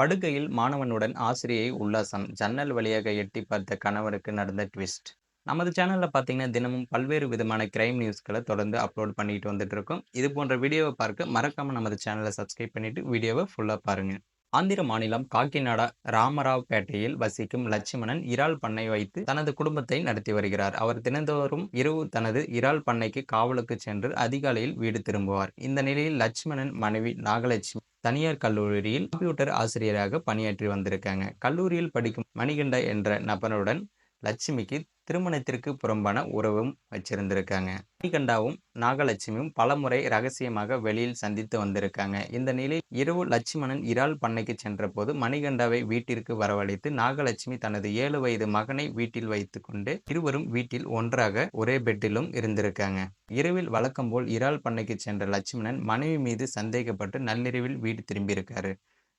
படுக்கையில் மாணவனுடன் ஆசிரியை உல்லாசம். ஜன்னல் வழியாக எட்டி பார்த்த கணவருக்கு நடந்த ட்விஸ்ட் நமது சேனலில் பார்த்தீங்கன்னா தினமும் பல்வேறு விதமான கிரைம் நியூஸ்களை தொடர்ந்து அப்லோட் பண்ணிட்டு வந்துட்டு இருக்கோம் இது போன்ற வீடியோவை பார்க்க மறக்காம நமது சேனலை சப்ஸ்கிரைப் பண்ணிட்டு வீடியோவை ஃபுல்லாக பாருங்க. ஆந்திர மாநிலம் காக்கிநாடா ராமராவ்பேட்டையில் வசிக்கும் லட்சுமணன் இறால் பண்ணை வைத்து தனது குடும்பத்தை நடத்தி வருகிறார். அவர் தினந்தோறும் இரவு தனது இறால் பண்ணைக்கு காவலுக்கு சென்று அதிகாலையில் வீடு திரும்புவார். இந்த நிலையில் லட்சுமணன் மனைவி நாகலட்சுமி தனியார் கல்லூரியில் கம்ப்யூட்டர் ஆசிரியராக பணியாற்றி வந்திருக்காங்க. கல்லூரியில் படிக்கும் மணிகண்ட என்ற நபருடன் லட்சுமிக்கு திருமணத்திற்கு புறம்பான உறவும் வச்சிருந்திருக்காங்க. மணிகண்டாவும் நாகலட்சுமியும் பலமுறை ரகசியமாக வெளியில் சந்தித்து வந்திருக்காங்க. இந்த நிலையில் இரவு லட்சுமணன் இறால் பண்ணைக்கு சென்றபோது மணிகண்டாவை வீட்டிற்கு வரவழைத்து நாகலட்சுமி தனது ஏழு வயது மகனை வீட்டில் வைத்துக்கொண்டு இருவரும் வீட்டில் ஒன்றாக ஒரே பெட்டிலும் இருந்திருக்காங்க. இரவில் வழக்கம் போல் இறால் பண்ணைக்கு சென்ற லட்சுமணன் மனைவி மீது சந்தேகப்பட்டு நள்ளிரவில் வீடு திரும்பியிருக்காரு.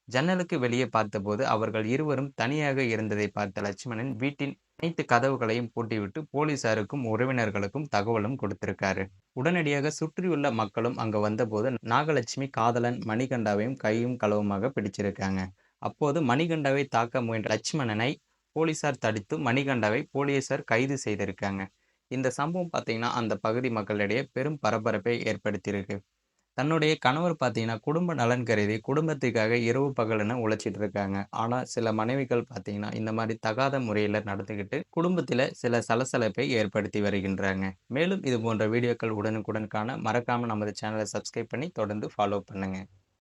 ஜன்னலுக்கு வெளியே பார்த்தபோது அவர்கள் இருவரும் தனியாக இருந்ததை பார்த்த லட்சுமணன் வீட்டின் அனைத்து கதவுகளையும் பூட்டிவிட்டு போலீசாருக்கும் உறவினர்களுக்கும் தகவலும் கொடுத்திருக்காரு. உடனடியாக சுற்றியுள்ள மக்களும் அங்க வந்தபோது நாகலட்சுமி காதலன் மணிகண்டாவையும் கையும் களவுமாக பிடிச்சிருக்காங்க. அப்போது மணிகண்டாவை தாக்க முயன்ற லட்சுமணனை போலீசார் தடுத்து மணிகண்டாவை போலீசார் கைது செய்திருக்காங்க. இந்த சம்பவம் பார்த்தீங்கன்னா அந்த பகுதி மக்களிடையே பெரும் பரபரப்பை ஏற்படுத்தியிருக்கு. தன்னுடைய கணவர் பார்த்தீங்கன்னா குடும்ப நலன் கருதி குடும்பத்துக்காக இரவு பகலென உழைச்சிட்டு இருக்காங்க ஆனால் சில மனைவிகள் பார்த்தீங்கன்னா இந்த மாதிரி தகாத முறையில் நடந்துக்கிட்டு குடும்பத்தில் சில சலசலப்பை ஏற்படுத்தி வருகின்றாங்க. மேலும் இது போன்ற வீடியோக்கள் உடனுக்குடன் காண மறக்காமல் நமது சேனலை சப்ஸ்கிரைப் பண்ணி தொடர்ந்து ஃபாலோ பண்ணுங்கள்